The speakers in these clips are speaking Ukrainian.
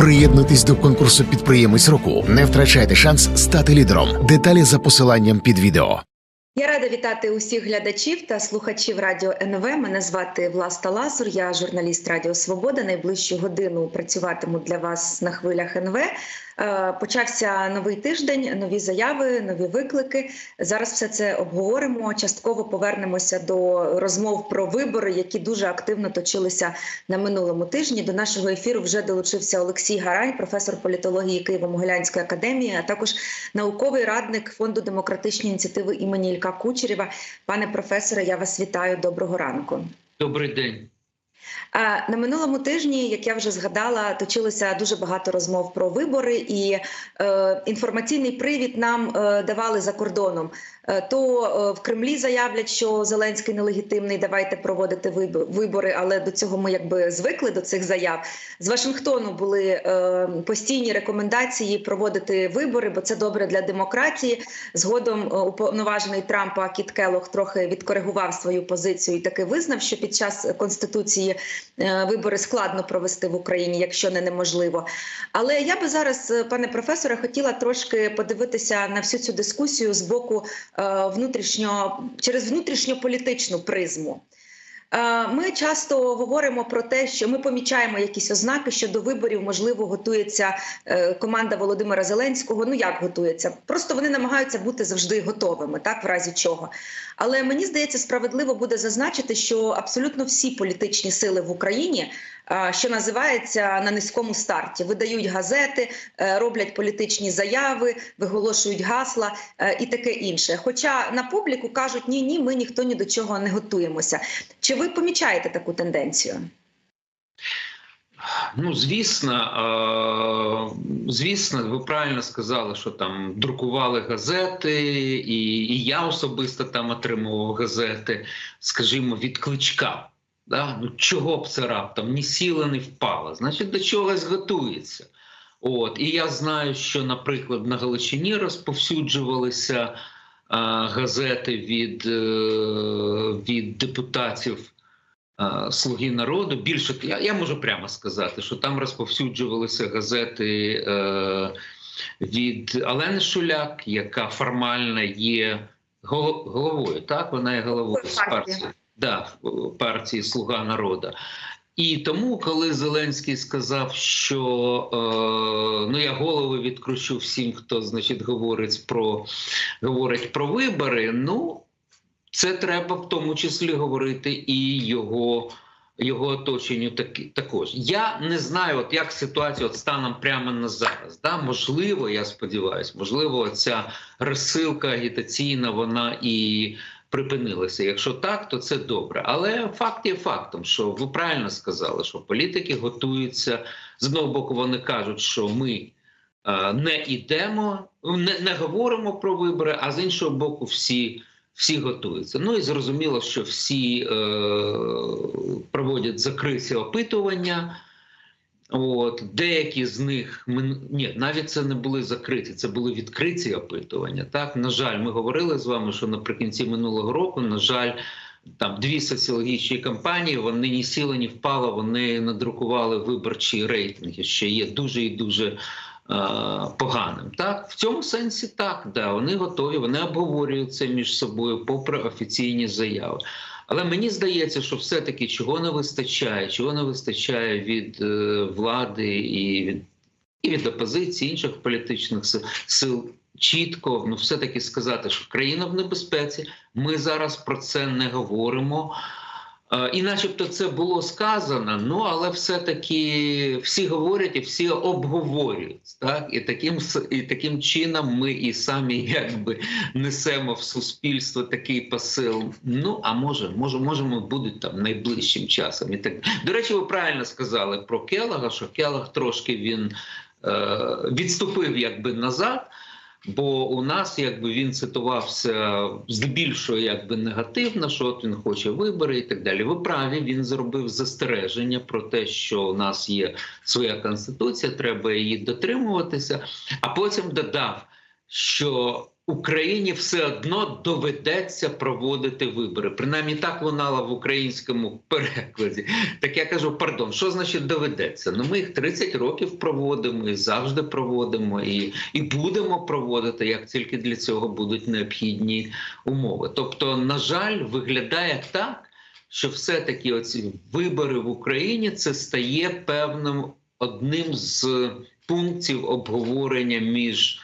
Приєднуйтесь до конкурсу підприємець року. Не втрачайте шанс стати лідером. Деталі за посиланням під відео. Я рада вітати усіх глядачів та слухачів радіо НВ. Мене звати Власта Лазур. Я журналіст Радіо Свобода. Найближчу годину працюватиму для вас на хвилях НВ. Е, Почався новий тиждень, нові заяви, нові виклики. Зараз все це обговоримо. Частково повернемося до розмов про вибори, які дуже активно точилися на минулому тижні. До нашого ефіру вже долучився Олексій Гарань, професор політології Києво-Могилянської академії, а також науковий радник фонду демократичні ініціативи імені Ілька Кучерєва. Пане професоре, я вас вітаю. Доброго ранку. Добрий день. На минулому тижні, як я вже згадала, точилося дуже багато розмов про вибори, і е, інформаційний привід нам е, давали за кордоном. Е, то е, в Кремлі заявлять, що Зеленський нелегітимний, давайте проводити вибори. Але до цього ми якби звикли до цих заяв. З Вашингтону були е, постійні рекомендації проводити вибори, бо це добре для демократії. Згодом е, уповноважений Трампа Кіт Келох трохи відкоригував свою позицію і таки визнав, що під час конституції вибори складно провести в Україні, якщо не неможливо. Але я би зараз, е, пане професоре, хотіла трошки подивитися на всю цю дискусію з боку е, внутрішньо через внутрішньополітичну призму. Е, Ми часто говоримо про те, що ми помічаємо якісь ознаки, що до виборів можливо готується е, команда Володимира Зеленського. Ну як готується? Просто вони намагаються бути завжди готовими, так в разі чого. Але мені здається, справедливо буде зазначити, що абсолютно всі політичні сили в Україні, що називається на низькому старті, видають газети, е, роблять політичні заяви, виголошують гасла е, і таке інше. Хоча на публіку кажуть, ні, ні, ми ніхто ні до чого не готуємося. Чи ви помічаєте таку тенденцію? Ну, звісно, звісно, ви правильно сказали, що там друкували газети, і, і я особисто там отримував газети, скажімо, від кличка. Да? Ну, чого б це раптом? Ні сіла, не впала. Значить, до чогось готується. От. І я знаю, що, наприклад, на Галичині розповсюджувалися е, газети від, е, від депутатів. е, Слуги народу більше я, я можу прямо сказати, що там розповсюджувалися газети е, від Олени Шуляк, яка формально є головою. Так, вона є головою Партії. Да, партії Слуга народу. І тому, коли Зеленський сказав, що е, ну я голови відкручу всім, хто значить говорить про говорить про вибори. Ну це треба в тому числі говорити і його. Його оточенню таки також я не знаю, от як ситуація от станом прямо на зараз. Да, можливо, я сподіваюся, можливо, ця розсилка агітаційна вона і припинилася. Якщо так, то це добре. Але факт є фактом, що ви правильно сказали, що політики готуються з одного боку. Вони кажуть, що ми е, не йдемо, не, не говоримо про вибори, а з іншого боку, всі. Всі готуються. Ну і зрозуміло, що всі е, проводять закриті опитування. От деякі з них ні, навіть це не були закриті, це були відкриті опитування. Так, на жаль, ми говорили з вами, що наприкінці минулого року, на жаль, там дві соціологічні кампанії вони ні сіли, ні впало, вони надрукували виборчі рейтинги, що є дуже і дуже е, поганим. Так, в цьому сенсі так, да, вони готові, вони обговорюють це між собою, попри офіційні заяви. Але мені здається, що все-таки чого не вистачає, чого не вистачає від е, влади і від, і від опозиції, інших політичних сил, чітко ну, все-таки сказати, що країна в небезпеці. Ми зараз про це не говоримо. І, начебто, це було сказано, ну але все-таки всі говорять і всі обговорюють. Так? І таким і таким чином ми і самі якби несемо в суспільство такий посил. Ну а може, може, можемо будуть там найближчим часом. І так до речі, ви правильно сказали про Келага, що Келаг трошки він е, відступив якби назад. Бо у нас якби він цитувався здебільшого якби негативно, що от він хоче вибори і так далі. Ви праві, він зробив застереження про те, що у нас є своя конституція, треба її дотримуватися. А потім додав, що Україні все одно доведеться проводити вибори. Принаймні так лунало в українському перекладі. Так я кажу, пардон, що значить доведеться? Ну ми їх 30 років проводимо і завжди проводимо, і, і будемо проводити, як тільки для цього будуть необхідні умови. Тобто, на жаль, виглядає так, що все-таки оці вибори в Україні це стає певним одним з пунктів обговорення між.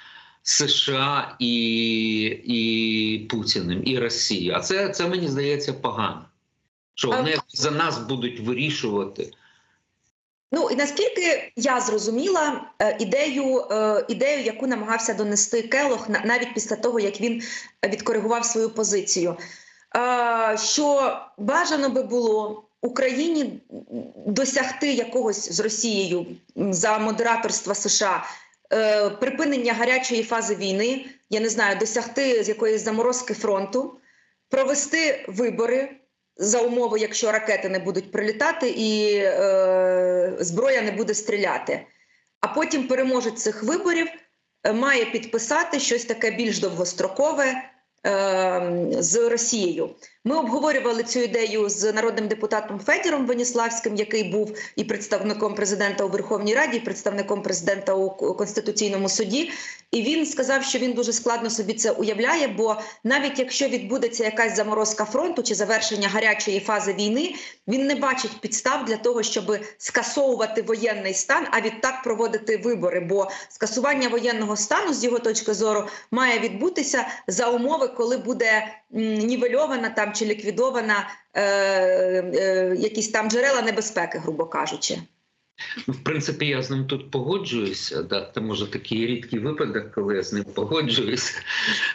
США і і Путіним і Росією. А це це мені здається погано. Що вони за нас будуть вирішувати. Ну і наскільки я зрозуміла е, ідею, е, ідею, яку намагався донести Келох, навіть після того як він відкоригував свою позицію, е, що бажано би було Україні досягти якогось з Росією за модераторства США. Е, припинення гарячої фази війни, я не знаю, досягти з якоїсь заморозки фронту, провести вибори за умови, якщо ракети не будуть прилітати і е, зброя не буде стріляти. А потім переможець цих виборів е, має підписати щось таке більш довгострокове. Ем, з Росією. Ми обговорювали цю ідею з народним депутатом Федіром Веніславським, який був і представником президента у Верховній Раді, і представником президента у Конституційному суді. І він сказав, що він дуже складно собі це уявляє. Бо навіть якщо відбудеться якась заморозка фронту чи завершення гарячої фази війни, він не бачить підстав для того, щоб скасовувати воєнний стан, а відтак проводити вибори. Бо скасування воєнного стану з його точки зору має відбутися за умови, коли буде нівельована там чи ліквідована е, е, якісь там джерела небезпеки, грубо кажучи. В принципі, я з ним тут погоджуюся. Да? Це може такий рідкий випадок, коли я з ним погоджуюся.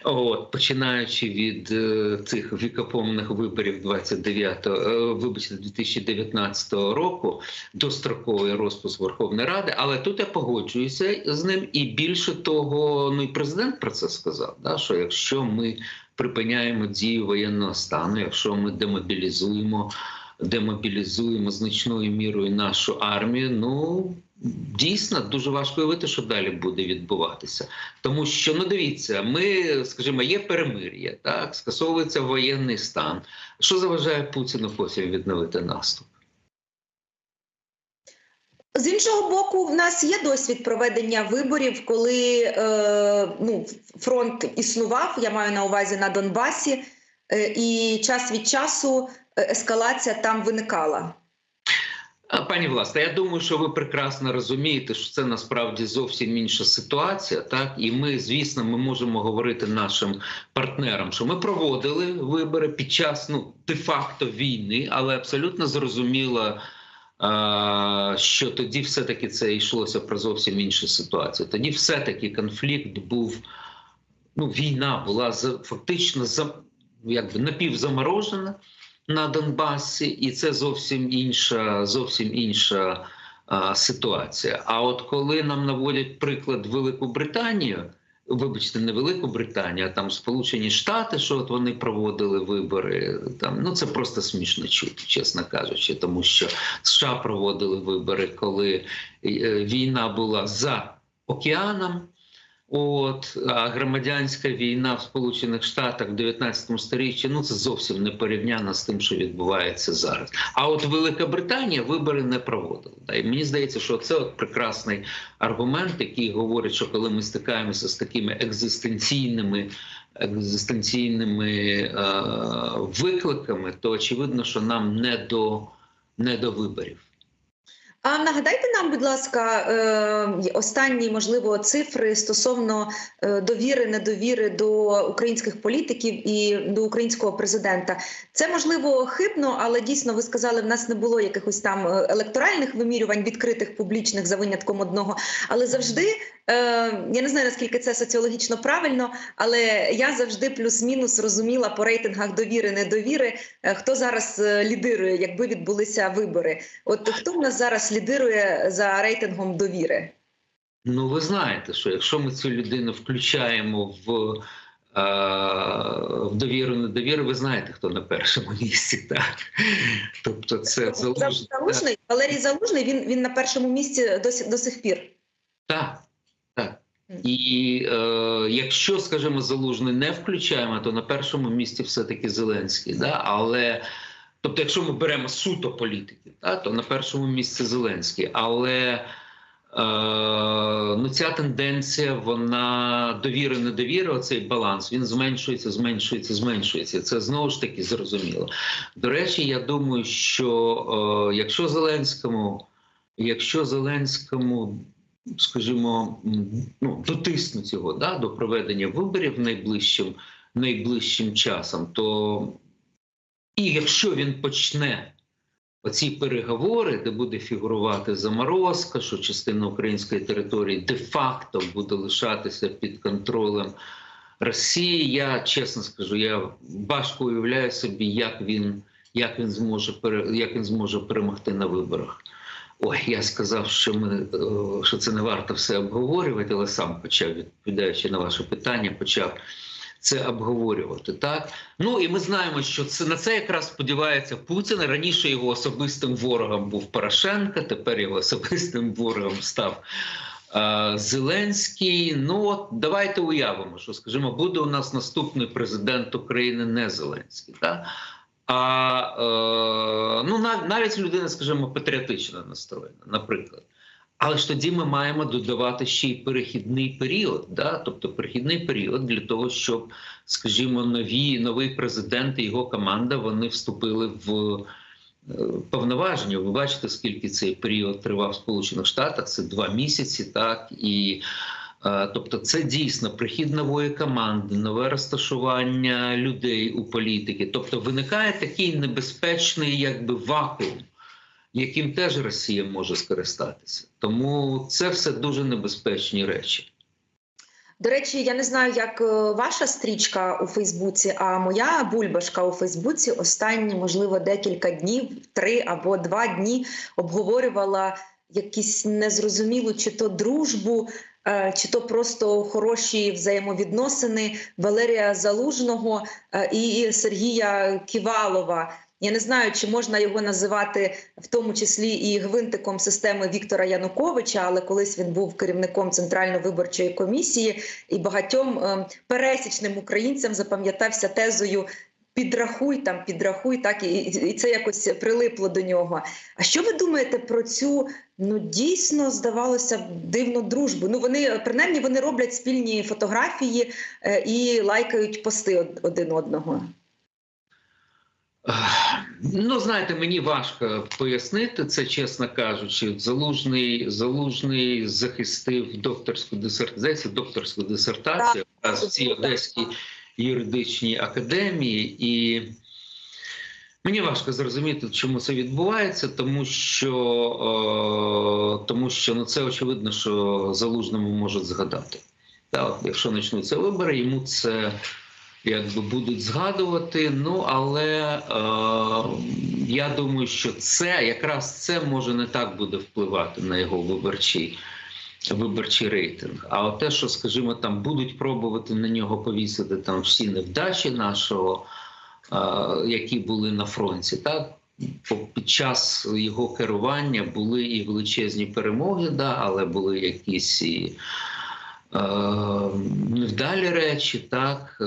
От, Починаючи від е, цих вікопомних виборів 29, е, вибачте, 2019 року, достроковий розпуск Верховної Ради. Але тут я погоджуюся з ним. І більше того, ну і президент про це сказав: да? що якщо ми припиняємо дію воєнного стану, якщо ми демобілізуємо демобілізуємо значною мірою нашу армію. Ну дійсно дуже важко уявити, що далі буде відбуватися. Тому що ну дивіться, ми скажімо, є перемир'я, так скасовується воєнний стан. Що заважає Путіну потім відновити наступ? З іншого боку, в нас є досвід проведення виборів, коли е, ну, фронт існував. Я маю на увазі на Донбасі, е, і час від часу ескалація там виникала. Пані власне, я думаю, що ви прекрасно розумієте, що це насправді зовсім інша ситуація. Так і ми, звісно, ми можемо говорити нашим партнерам, що ми проводили вибори під час ну де-факто війни, але абсолютно зрозуміло, що тоді все-таки це йшлося про зовсім іншу ситуацію. Тоді все-таки конфлікт був. Ну, війна була фактично якби напівзаморожена на Донбасі, і це зовсім інша, зовсім інша а, ситуація. А от коли нам наводять приклад Велику Британію, вибачте, не Велику Британію, а там Сполучені Штати, що от вони проводили вибори, там ну це просто смішно чути, чесно кажучи, тому що США проводили вибори, коли е, війна була за океаном. От громадянська війна в Сполучених Штатах в 19 сторіччі ну це зовсім не порівняно з тим, що відбувається зараз. А от Велика Британія вибори не проводила. І мені здається, що це от прекрасний аргумент, який говорить, що коли ми стикаємося з такими екзистенційними екзистенційними е, викликами, то очевидно, що нам не до, не до виборів. А нагадайте нам, будь ласка, е, останні можливо цифри стосовно е, довіри, недовіри до українських політиків і до українського президента. Це можливо хибно, але дійсно ви сказали, в нас не було якихось там е, електоральних вимірювань, відкритих публічних за винятком одного. Але завжди я не знаю наскільки це соціологічно правильно, але я завжди плюс-мінус розуміла по рейтингах довіри, недовіри, хто зараз лідирує, якби відбулися вибори. От хто в нас зараз? Лідирує за рейтингом довіри? Ну, ви знаєте, що якщо ми цю людину включаємо в е, в довіру недовіру, ви знаєте, хто на першому місці. так? Тобто це залужний. залужний Валерій Залужний він він на першому місці до, до сих пір. Так, так. І е, якщо, скажімо, залужний не включаємо, то на першому місці все-таки Зеленський. Да? Але тобто, якщо ми беремо суто політики, да, то на першому місці Зеленський. Але е, ну, ця тенденція, вона довіри, недовіри, оцей баланс, він зменшується, зменшується, зменшується. Це знову ж таки зрозуміло. До речі, я думаю, що е, якщо Зеленському, якщо Зеленському скажімо, ну, дотиснуть його да, до проведення виборів найближчим, найближчим часом, то і якщо він почне оці переговори, де буде фігурувати заморозка, що частина української території де-факто буде лишатися під контролем Росії, я чесно скажу, я важко уявляю собі, як він, як він зможе як він зможе перемогти на виборах. Ой, я сказав, що ми е, що це не варто все обговорювати, але сам почав, відповідаючи на ваше питання, почав це обговорювати. Так ну і ми знаємо, що це на це якраз сподівається Путін. Раніше його особистим ворогом був Порошенко, тепер його особистим ворогом став. Зеленський, ну от давайте уявимо, що скажімо, буде у нас наступний президент України не Зеленський. Так? А е, ну нав- навіть людина, скажімо, патріотично настроєна, наприклад. Але ж тоді ми маємо додавати ще й перехідний період, да? тобто перехідний період для того, щоб, скажімо, нові новий президент і його команда вони вступили в е, повноваження. Ви бачите, скільки цей період тривав в Сполучених Штатах? Це два місяці, так і. Е, Тобто, це дійсно прихід нової команди, нове розташування людей у політики. Тобто, виникає такий небезпечний, якби вакуум, яким теж Росія може скористатися. Тому це все дуже небезпечні речі. До речі, я не знаю, як е, ваша стрічка у Фейсбуці, а моя бульбашка у Фейсбуці останні, можливо, декілька днів, три або два дні обговорювала якісь незрозумілу чи то дружбу, е, чи то просто хороші взаємовідносини Валерія Залужного е, і Сергія Ківалова. Я не знаю, чи можна його називати в тому числі і гвинтиком системи Віктора Януковича, але колись він був керівником центральної виборчої комісії, і багатьом е, пересічним українцям запам'ятався тезою. Підрахуй там, підрахуй, так і, і це якось прилипло до нього. А що ви думаєте про цю ну дійсно здавалося б дивну дружбу? Ну вони принаймні вони роблять спільні фотографії е, і лайкають пости од- один одного. Ну, знаєте, мені важко пояснити це, чесно кажучи. Залужний, залужний захистив докторську дисертацію, докторську дисертацію в цій Одеській юридичній академії, і мені важко зрозуміти, чому це відбувається, тому що, е, тому що ну, це очевидно, що залужному можуть згадати. Так, якщо почнуться вибори, йому це якби будуть згадувати. Ну але е, я думаю, що це якраз це може не так буде впливати на його виборчий. Виборчий рейтинг. А от те, що, скажімо, там будуть пробувати на нього повісити там всі невдачі нашого, е, які були на фронті, так під час його керування були і величезні перемоги, да, але були якісь і невдалі речі. Так Е,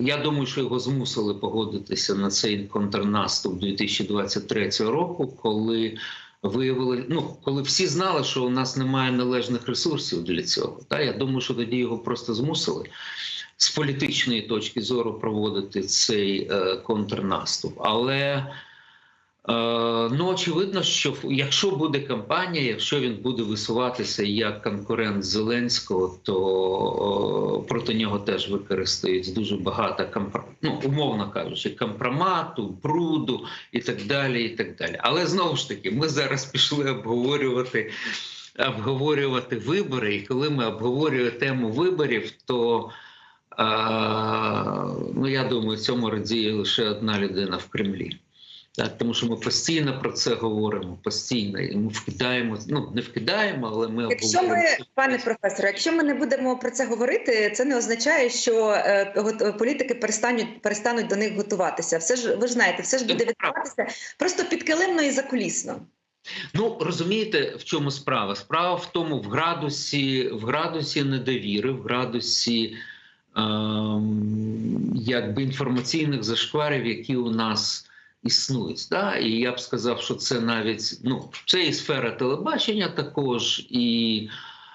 я думаю, що його змусили погодитися на цей контрнаступ 2023 року, коли виявили, ну коли всі знали, що у нас немає належних ресурсів для цього. Та я думаю, що тоді його просто змусили з політичної точки зору проводити цей е, контрнаступ. Але ну очевидно, що якщо буде кампанія, якщо він буде висуватися як конкурент Зеленського, то е, проти нього теж використають дуже багато компро... ну, умовно кажучи, компромату, бруду і так далі. і так далі. Але знову ж таки, ми зараз пішли обговорювати. Обговорювати вибори, і коли ми обговорюємо тему виборів, то а, ну я думаю, цьому радіє лише одна людина в Кремлі. Так, тому що ми постійно про це говоримо, постійно і ми вкидаємо, ну не вкидаємо, але ми Якщо ми, пане професоре, якщо ми не будемо про це говорити, це не означає, що е, політики перестануть перестануть до них готуватися. Все ж ви ж знаєте, все ж буде відбуватися просто підкилимно і закулісно. Ну розумієте, в чому справа? Справа в тому, в градусі, в градусі недовіри, в градусі ем, якби інформаційних зашкварів, які у нас існують. Да? І я б сказав, що це навіть ну, це і сфера телебачення також, і,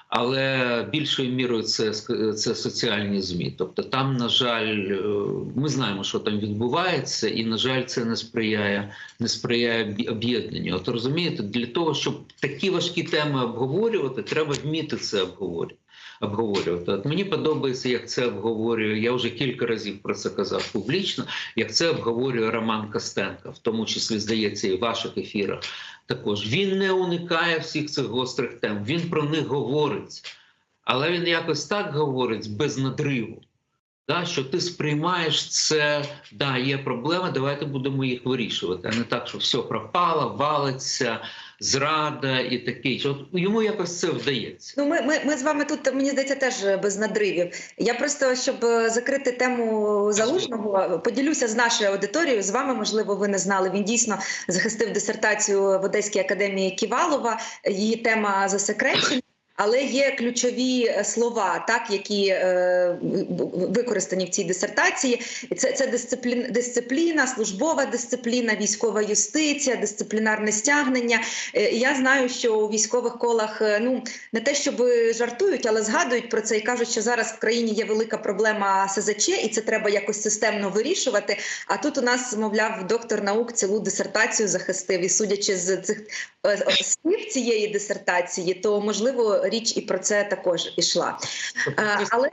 але більшою мірою це, це соціальні ЗМІ. Тобто, там, на жаль, е, ми знаємо, що там відбувається, і, на жаль, це не сприяє, не сприяє об'єднанню. От розумієте, для того, щоб такі важкі теми обговорювати, треба вміти це обговорювати обговорювати. От мені подобається, як це обговорює. Я вже кілька разів про це казав публічно. Як це обговорює Роман Костенко, в тому числі здається, і в ваших ефірах. Також він не уникає всіх цих гострих тем. Він про них говорить, але він якось так говорить без надриву. Да, що ти сприймаєш це, да, є проблеми, давайте будемо їх вирішувати, а не так, що все пропало, валиться, зрада і таке. От йому якось це вдається. Ну, ми, ми, ми з вами тут мені здається теж без надривів. Я просто щоб закрити тему залужного, поділюся з нашою аудиторією. З вами можливо, ви не знали. Він дійсно захистив дисертацію в Одеській академії Ківалова. Її тема засекречена. Але є ключові е, слова, так які е, використані в цій дисертації. Це це дисципліна, дисципліна, службова дисципліна, військова юстиція, дисциплінарне стягнення. Е, я знаю, що у військових колах е, ну не те, щоб жартують, але згадують про це і кажуть, що зараз в країні є велика проблема СЗЧ, і це треба якось системно вирішувати. А тут у нас, мовляв, доктор наук цілу дисертацію захистив. І судячи з цих е, слів цієї дисертації, то можливо річ і про це також ішла. Тобто але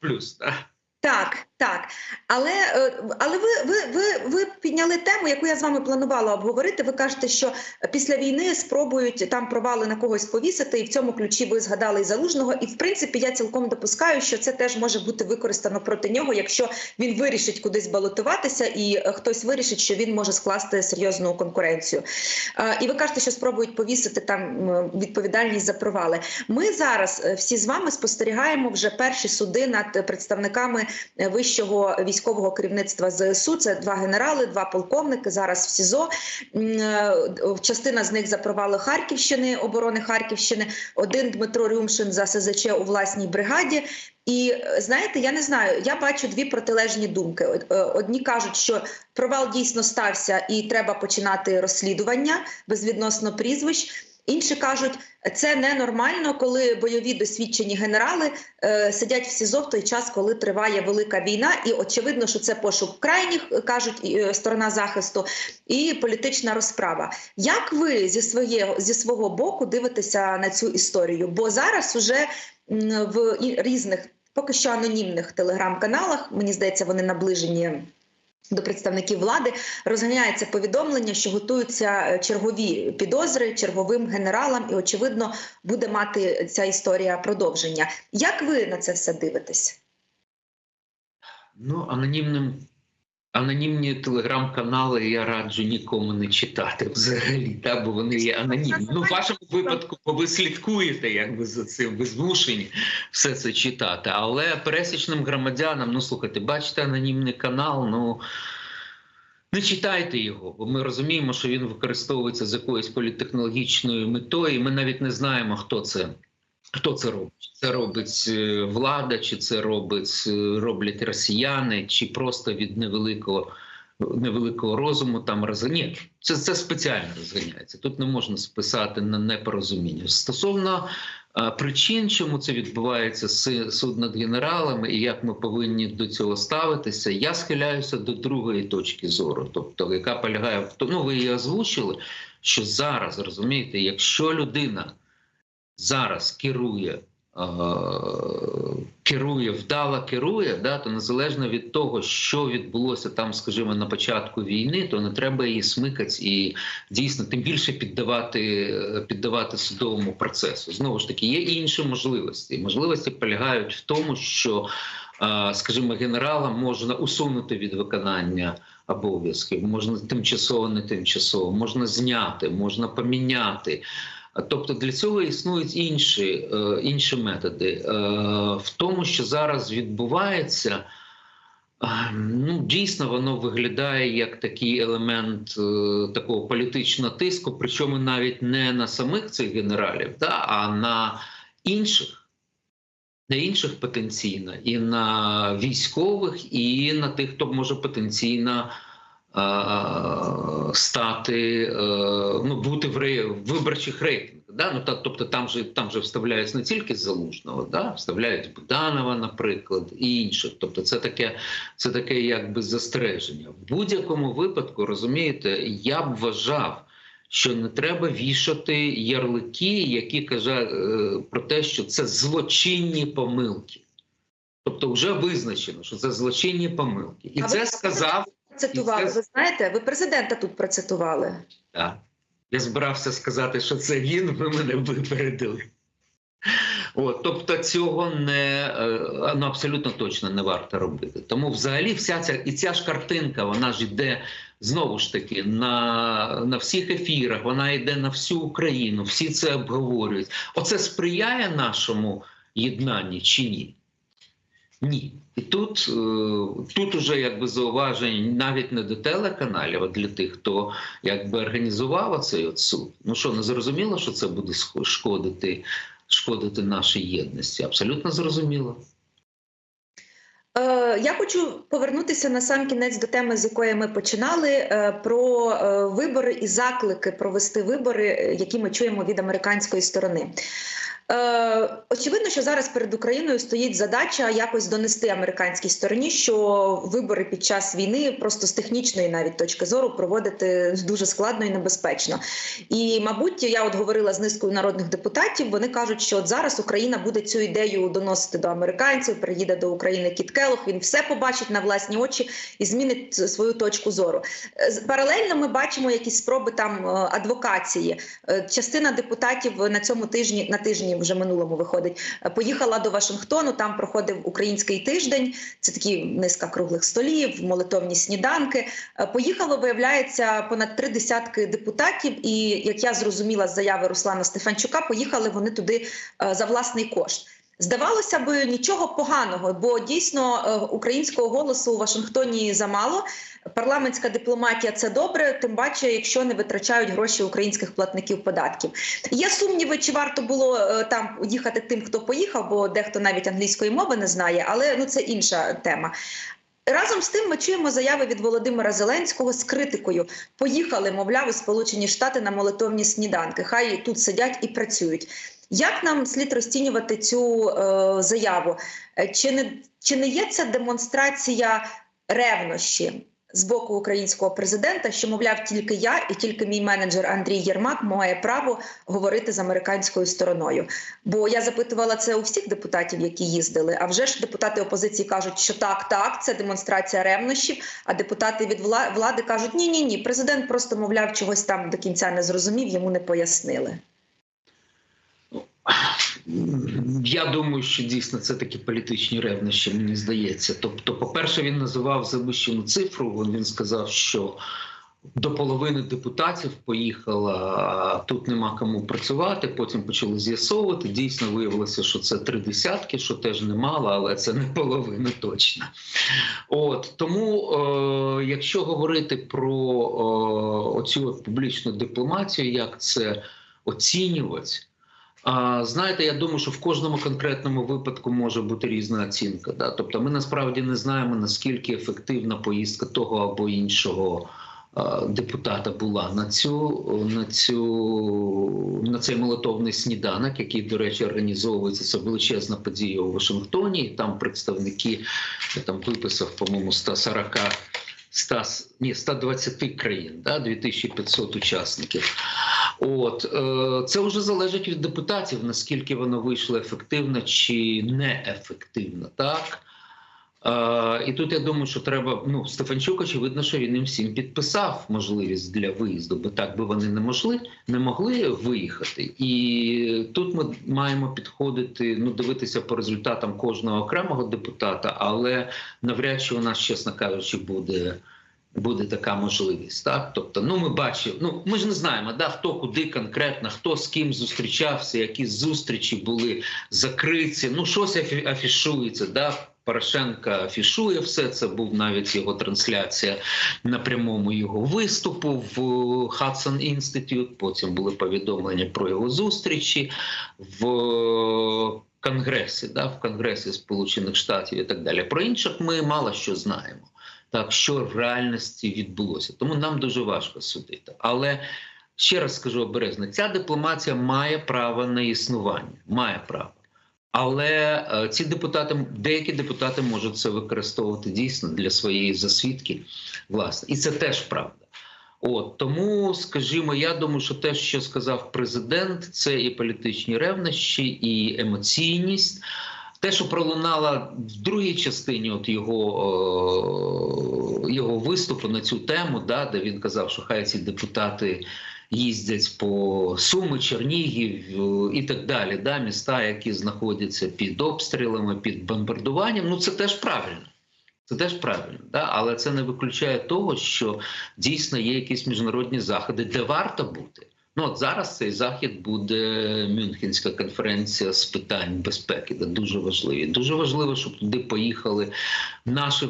плюс так. Так, так, але е, але ви ви, ви, ви підняли тему, яку я з вами планувала обговорити. Ви кажете, що після війни спробують там провали на когось повісити, і в цьому ключі ви згадали і залужного. І в принципі я цілком допускаю, що це теж може бути використано проти нього, якщо він вирішить кудись балотуватися, і хтось вирішить, що він може скласти серйозну конкуренцію. І ви кажете, що спробують повісити там відповідальність за провали. Ми зараз е, всі з вами спостерігаємо вже перші суди над представниками вищого військового керівництва ЗСУ. Це два генерали, два полковники. Зараз в СІЗО е, частина з них за провали Харківщини, оборони Харківщини. Один Дмитро Рюмшин за СЗЧ у власній бригаді. І знаєте, я не знаю. Я бачу дві протилежні думки. Е, одні кажуть, що провал дійсно стався, і треба починати розслідування безвідносно прізвищ. Інші кажуть, це ненормально, коли бойові досвідчені генерали е, сидять в СІЗО в той час, коли триває велика війна, і очевидно, що це пошук крайніх кажуть е, сторона захисту і політична розправа. Як ви зі своє, зі свого боку дивитеся на цю історію? Бо зараз уже в різних поки що анонімних телеграм-каналах мені здається, вони наближені. До представників влади розганяється повідомлення, що готуються е, чергові підозри черговим генералам, і очевидно буде мати ця історія продовження. Як ви на це все дивитесь? Ну анонімним Анонімні телеграм-канали я раджу нікому не читати взагалі, та, бо вони є анонімні. Ну, в вашому випадку бо ви слідкуєте, якби за цим, ви змушені все це читати. Але пересічним громадянам, ну слухайте, бачите анонімний канал, ну не читайте його, бо ми розуміємо, що він використовується з якоюсь політехнологічною метою, і ми навіть не знаємо, хто це. Хто це робить? Це робить е, влада, чи це робить е, роблять росіяни, чи просто від невеликого невеликого розуму там розганяє? Це це спеціально розганяється. Тут не можна списати на непорозуміння. Стосовно а, причин, чому це відбувається з суд над генералами, і як ми повинні до цього ставитися, я схиляюся до другої точки зору, тобто яка полягає в тому, ну ви її озвучили, що зараз розумієте, якщо людина зараз керує, е, керує вдало керує, да, то незалежно від того, що відбулося там, скажімо, на початку війни, то не треба її смикати і дійсно тим більше піддавати піддавати судовому процесу. Знову ж таки, є інші можливості. Можливості полягають в тому, що, е, скажімо, генерала можна усунути від виконання. Обов'язків можна тимчасово, не тимчасово, можна зняти, можна поміняти. Тобто для цього існують інші е, інші методи. Е, в тому, що зараз відбувається, Ну, дійсно, воно виглядає як такий елемент е, такого політичного тиску, причому навіть не на самих цих генералів, да, а на інших, на інших потенційно, і на військових, і на тих, хто може потенційно е, стати, е, ну, бути в, виборчих рейтингах. Да? Ну, та, тобто там же, там же вставляють не тільки Залужного, да? вставляють Буданова, наприклад, і інших. Тобто це таке, це таке якби застереження. В будь-якому випадку, розумієте, я б вважав, що не треба вішати ярлики, які кажуть е, про те, що це злочинні помилки. Тобто, вже визначено, що це злочинні помилки. І А це сказав. Цитували, І це- ви знаєте, ви президента тут процитували. Так. Я збирався сказати, що це він, ви мене випередили. От, тобто цього не е, ну, абсолютно точно не варто робити. Тому взагалі вся ця і ця ж картинка, вона ж йде знову ж таки на, на всіх ефірах, вона йде на всю Україну, всі це обговорюють. Оце сприяє нашому єднанні чи ні? Ні. І тут, е, тут уже якби зауваження навіть не до телеканалів, а для тих, хто якби організував цей суд. Ну що, не зрозуміло, що це буде шкодити, шкодити нашій єдності? Абсолютно зрозуміло. Е, Я хочу повернутися на сам кінець до теми, з якої ми починали, е, про вибори і заклики провести вибори, які ми чуємо від американської сторони. Е, Очевидно, що зараз перед Україною стоїть задача якось донести американській стороні, що вибори під час війни просто з технічної навіть точки зору проводити дуже складно і небезпечно. І, мабуть, я от говорила з низкою народних депутатів. Вони кажуть, що от зараз Україна буде цю ідею доносити до американців. Приїде до України Кіт Келох, Він все побачить на власні очі і змінить свою точку зору. Е, Паралельно ми бачимо якісь спроби там е, адвокації. Частина депутатів на цьому тижні на тижні вже минулому виходить. е, Поїхала до Вашингтону. Там проходив український тиждень. Це такі низка круглих столів, молитовні сніданки. Е, Поїхало, виявляється, понад три десятки депутатів. І як я зрозуміла з заяви Руслана Стефанчука, поїхали вони туди е, за власний кошт. Здавалося б, нічого поганого, бо дійсно е, українського голосу у Вашингтоні замало. Парламентська дипломатія це добре, тим паче, якщо не витрачають гроші українських платників податків. Є сумніви, чи варто було е, там їхати тим, хто поїхав, бо дехто навіть англійської мови не знає, але ну це інша тема. Разом з тим ми чуємо заяви від Володимира Зеленського з критикою. Поїхали, мовляв, у Сполучені Штати на молитовні сніданки. Хай тут сидять і працюють. Як нам слід розцінювати цю е, заяву? Е, Чи не, чи не є це демонстрація ревнощі з боку українського президента, що мовляв, тільки я і тільки мій менеджер Андрій Єрмак має право говорити з американською стороною? Бо я запитувала це у всіх депутатів, які їздили. А вже ж депутати опозиції кажуть, що так, так, це демонстрація ревнощів. А депутати від влади кажуть, ні, ні, ні, президент просто мовляв чогось там до кінця не зрозумів, йому не пояснили. Я думаю, що дійсно це такі політичні ревнощі, мені здається. Тобто, по-перше, він називав завищену цифру. Він сказав, що до половини депутатів поїхала, тут нема кому працювати. Потім почали з'ясовувати. Дійсно виявилося, що це три десятки, що теж немало, але це не половина точно. От тому, е, якщо говорити про е, оцю публічну дипломатію, як це оцінювати. А, знаєте, я думаю, що в кожному конкретному випадку може бути різна оцінка. Да? Тобто, ми насправді не знаємо наскільки ефективна поїздка того або іншого депутата була на цю на цю на цей молотовний сніданок, який, до речі, організовується це величезна подія у Вашингтоні. Там представники я там виписав, по-моєму, 140 100, ні, 120 країн, да, 2500 учасників. От е, це вже залежить від депутатів, наскільки воно вийшло ефективно чи неефективно, так. Е, і тут я думаю, що треба. Ну, Стефанчук, очевидно, що він їм всім підписав можливість для виїзду, бо так би вони не могли, не могли виїхати. І тут ми маємо підходити, ну, дивитися по результатам кожного окремого депутата, але навряд чи у нас, чесно кажучи, буде. Буде така можливість, так тобто, ну ми бачимо, ну ми ж не знаємо, да хто куди конкретно, хто з ким зустрічався, які зустрічі були закриті. Ну щось афішується, да Порошенка афішує все. Це був навіть його трансляція на прямому його виступу в Hudson Institute. Потім були повідомлення про його зустрічі в Конгресі, да, в Конгресі Сполучених Штатів і так далі. Про інших ми мало що знаємо. Так, що в реальності відбулося. Тому нам дуже важко судити. Але ще раз скажу обережно: ця дипломатія має право на існування, має право. Але е, ці депутати, деякі депутати можуть це використовувати дійсно для своєї засвідки, власне, і це теж правда. От тому, скажімо, я думаю, що те, що сказав президент, це і політичні ревнощі, і емоційність. Те, що пролунало в другій частині от його, е, його виступу на цю тему, да, де він казав, що хай ці депутати їздять по Суми, Чернігів е, і так далі, да, міста, які знаходяться під обстрілами, під бомбардуванням. Ну це теж правильно. Це теж правильно, да? але це не виключає того, що дійсно є якісь міжнародні заходи, де варто бути. Ну от зараз цей захід буде Мюнхенська конференція з питань безпеки, де дуже важливі. Дуже важливо, щоб туди поїхали наші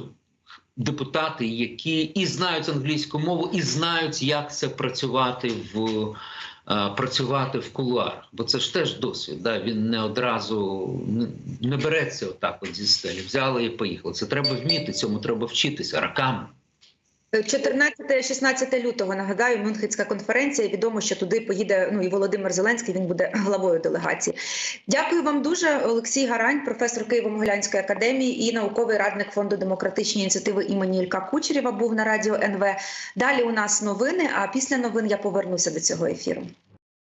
депутати, які і знають англійську мову, і знають, як це працювати в е, працювати в кулуарах. Бо це ж теж досвід. Да? Він не одразу не, береться отак от зі стелі. Взяли і поїхали. Це треба вміти, цьому треба вчитися роками. 14-16 лютого нагадаю, Мюнхенська конференція. Відомо, що туди поїде ну і Володимир Зеленський. Він буде главою делегації. Дякую вам дуже, Олексій Гарань, професор Києво-Могилянської академії і науковий радник фонду демократичні ініціативи імені Ілька Кучерєва був на радіо НВ. Далі у нас новини. А після новин я повернуся до цього ефіру.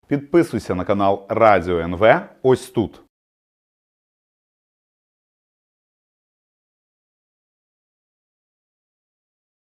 Підписуйся на канал Радіо НВ ось тут.